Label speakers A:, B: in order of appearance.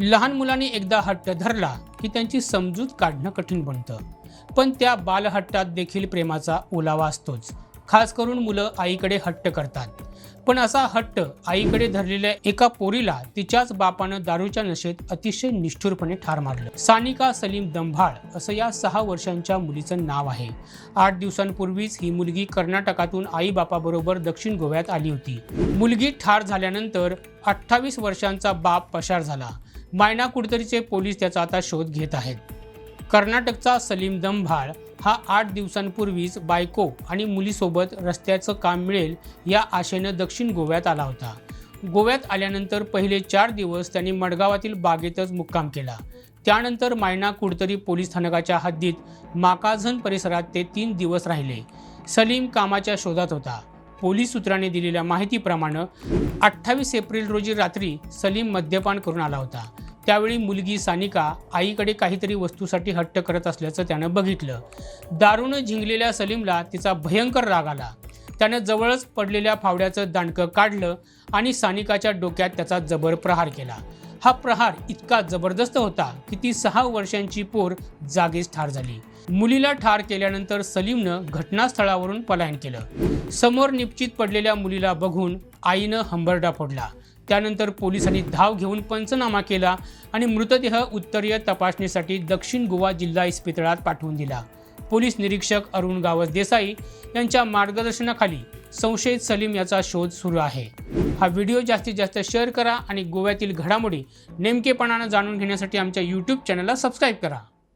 A: लहान मुलांनी एकदा हट्ट धरला की त्यांची समजूत काढणं कठीण बनतं. पण त्या बालहट्टात देखील प्रेमाचा ओलावा असतोच. खास करून मुलं आईकडे हट्ट करतात. पण असा हट्ट आईकडे धरलेल्या एका पोरीला तिच्याच बापानं दारूच्या नशेत अतिशय निष्ठुरपणे ठार मारलं. सानिका सलीम दंभाळ असं या सहा वर्षांच्या मुलीचं नाव आहे. आठ दिवसांपूर्वीच ही मुलगी कर्नाटकातून आई बापाबरोबर दक्षिण गोव्यात आली होती. मुलगी ठार झाल्यानंतर अठ्ठावीस वर्षांचा बाप पशार झाला. मायना कुडतरीचे पोलीस त्याचा आता शोध घेत आहेत. कर्नाटकचा सलीम दंभाळ हा आठ दिवसांपूर्वीच बायको आणि मुलीसोबत रस्त्याचं काम मिळेल या आशेनं दक्षिण गोव्यात आला होता. गोव्यात आल्यानंतर पहिले चार दिवस त्यांनी मडगावातील बागेतच मुक्काम केला. त्यानंतर मायना कुडतरी पोलीस स्थानकाच्या हद्दीत माकाझन परिसरात ते तीन दिवस राहिले. सलीम कामाच्या शोधात होता. पोलीस सूत्रांनी दिलेल्या माहितीप्रमाणे अठ्ठावीस एप्रिल रोजी रात्री सलीम मद्यपान करून आला होता. त्यावेळी मुलगी सानिका आईकडे काहीतरी वस्तूसाठी हट्ट करत असल्याचं त्यानं बघितलं. दारूनं झिंगलेल्या सलीमला तिचा भयंकर राग आला. त्यानं जवळच पडलेल्या फावड्याचं दांडकं काढलं आणि सानिकाच्या डोक्यात त्याचा जबर प्रहार केला. हा प्रहार इतका जबरदस्त होता की ती सहा वर्षांची पोर जागीच ठार झाली. मुलीला ठार केल्यानंतर सलीमनं घटनास्थळावरून पलायन केलं. समोर निश्चित पडलेल्या मुलीला बघून आईनं हंबरडा फोडला. त्यानंतर पोलिसांनी धाव घेऊन पंचनामा केला आणि मृतदेह उत्तरीय तपासणीसाठी दक्षिण गोवा जिल्हा इस्पितळात पाठवून दिला. पोलीस निरीक्षक अरुण गावस देसाई यांच्या मार्गदर्शनाखाली संशयित सलीम याचा शोध सुरू आहे. हा व्हिडिओ जास्तीत जास्त शेअर करा आणि गोव्यातील घडामोडी नेमकेपणानं जाणून घेण्यासाठी आमच्या यूट्यूब चॅनलला सबस्क्राईब करा.